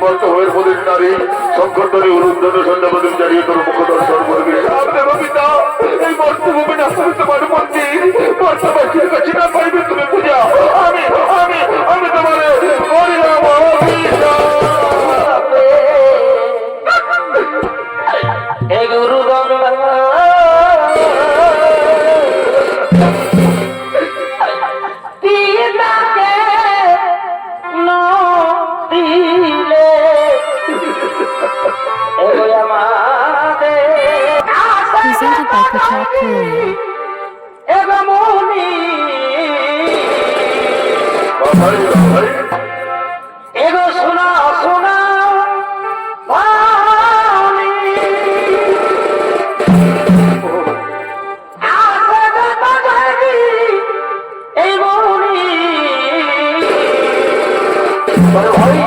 বর্তমানের প্রদীপ নারী সংকট ধরে তোর But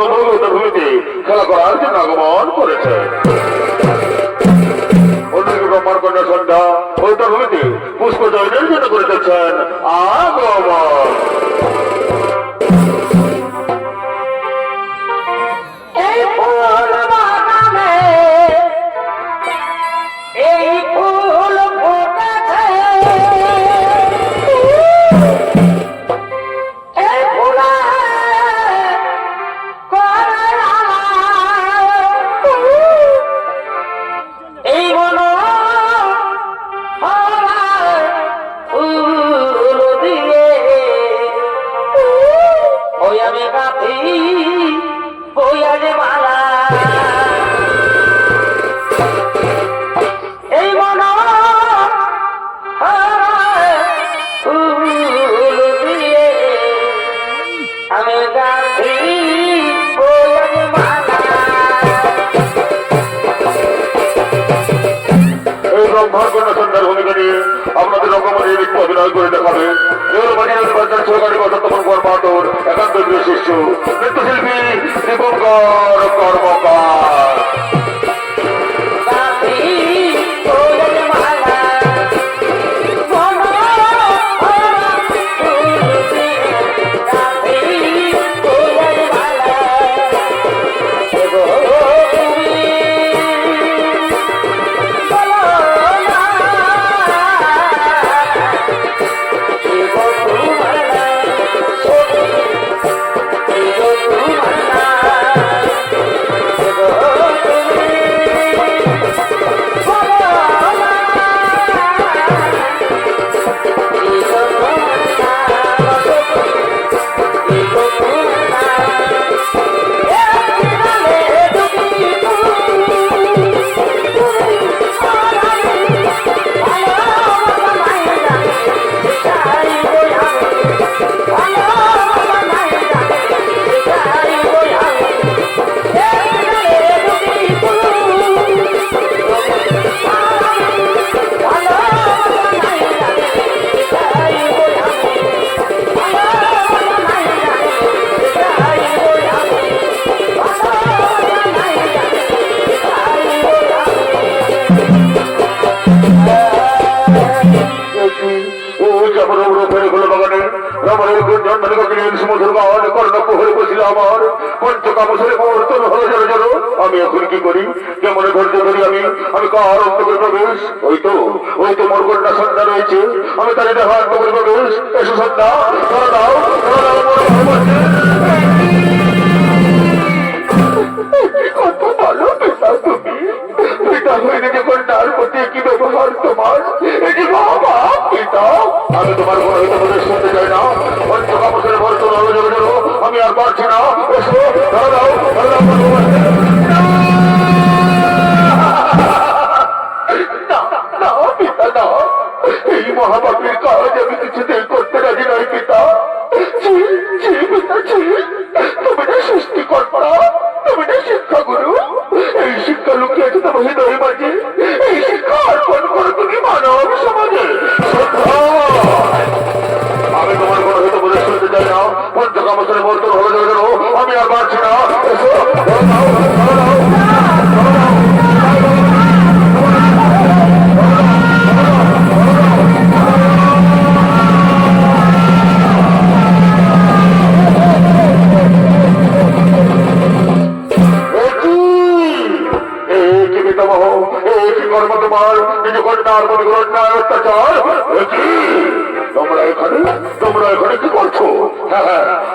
দেবদৌলত ভূমিতে খেলা করার জন্য আগমন করেছে। অন্যদিকে সন্ধ্যা পবিত্র ভূমিতে পুষ্প জয়নের জন্য করে চলছেন আগমন। মহাকন্যা সন্ধ্যার ভূমিকা নিয়ে আপনাদের অঙ্গমনে নৃত্য অভিনয় করে দেখাবে। এগুলো বানিয়ে সরকার সহকারী কর বাহাদুর একান্ত শিষ্য, নৃত্যশিল্পী দীপঙ্কর কর্মকার। করি কেমন ধৈর্য ধরি আমি আমি কার অন্তরে প্রবেশ, ওই তো ওই তো মোর কন্যা সন্ধ্যা রয়েছে। আমি তাদের দেখা অন্তরে প্রবেশ, এসো সন্ধ্যা দাও যে তোমার আমি করতে চাই না। আমি আর পারছি না। পারছি না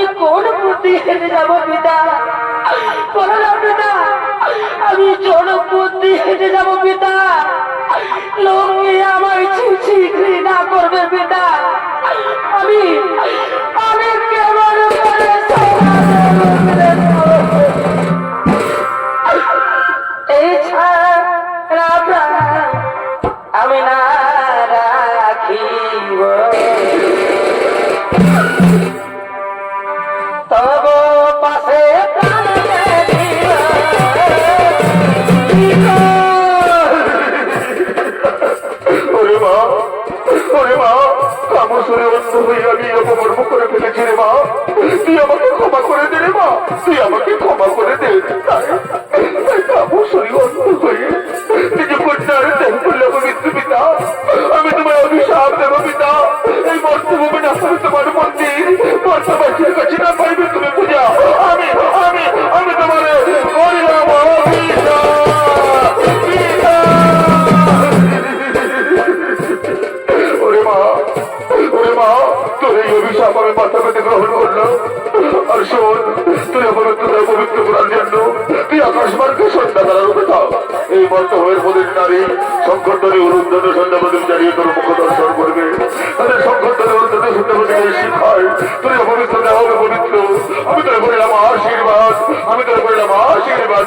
আমি কোন বুদ্ধি হেরে যাব পিতা? বলে পিতা, আমি জন বুদ্ধি হেরে যাব পিতা? লোকে আমার ছিছি ঘৃণা করবে? ওরে মা। কামসরে অন্ধ হয়ে আমি অপকর্ম করে ফেলেছি রে, মা। তুই আমাকে ক্ষমা করে দে রে, মা। তুই আমাকে ক্ষমা করে দে। কামসরে অন্ধ হয়ে নিজে কন্যার দেহ করলাম মৃত্যু পিতা। আমি তোমার অভিশাপ দেব, পিতা। এই মর্তভূমি না করে তোমার মর্ত হয়ে মোদের নারী সংকটরে উরুদ্ধনে সন্ধ্যাবাদী জানিয়ে তোর মুখ দর্শন করবে। তাদের সংকটরে উরুদ্ধনে সন্ধ্যা প্রদীপের শিখায়। তুই অপবিত্রতা হবে পবিত্র। আমি তোর বললাম আশীর্বাদ। আমি তোর বললাম আশীর্বাদ।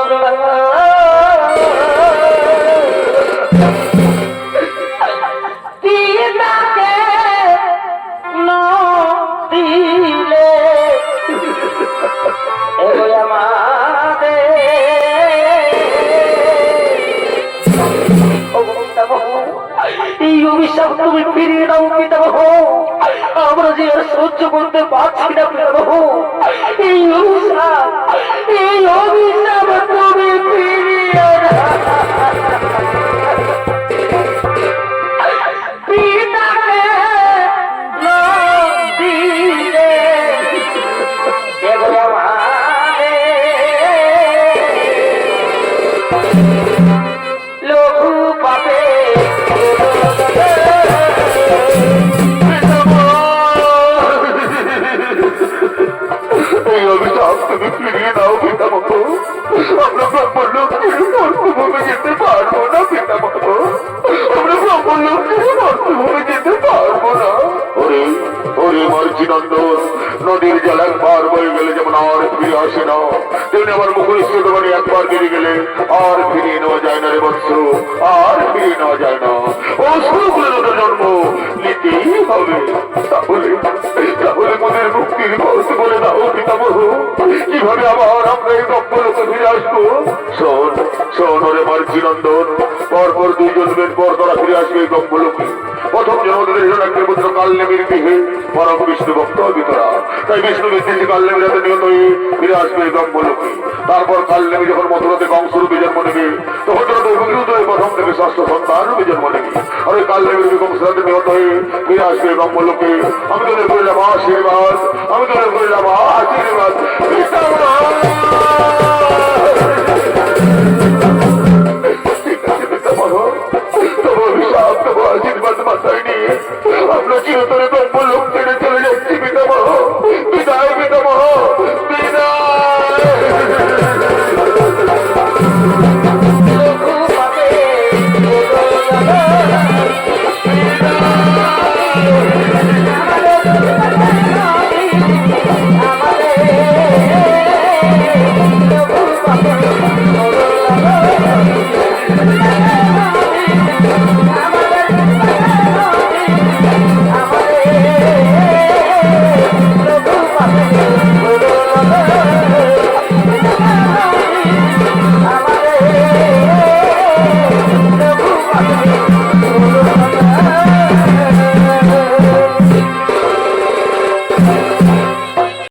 ফিরিয়ে দাও আমরা যে আর সহ্য করতে পারছি না এই অভিশাপ এই অভিশাপ তুমি ওরে মার্জি নন্দন নদীর জল একবার বয়ে গেলে যেমন আর ফিরে আসে না, তেমনি আমার মুখের স্থিতবাণী একবার বেরিয়ে গেলে আর ফিরিয়ে নেওয়া যায় না রে বৎস, আর ফিরিয়ে নেওয়া যায় না। ও সুগুলোর জন্ম, নিতেই হবে। কীভাবে আবার আমরা এই গপ্পলোকে ফিরে আসব? শোন শোন ওরে মার্জি নন্দন পরপর দুই জন্মের পর তারা ফিরে আসবে গপ্পলোকে প্রথম জন্মদের হিরণাক্ষের পুত্র কাল্যেমির গৃহে পরম বিষ্ণু ভক্ত বিতরা তাই বিষ্ণু বিদ্বেষী কাল্যেমির হাতে নিহত হয়ে ফিরে আসবে গপ্পলোকে তারপর কাল্যেমি যখন মথুরাতে কংসরূপে জন্ম নেবে, তখন তারা দৈবীত হয়ে প্রথম থেকে ষষ্ঠ সন্তান রূপে জন্ম নেবে। আর ওই কাল্যেমির কংসরাতে নিহত হয়ে ফিরে আসবে গপ্পলোকে আমি তোদের করলাম আশীর্বাদ। আমি তোদের করলাম আশীর্বাদ।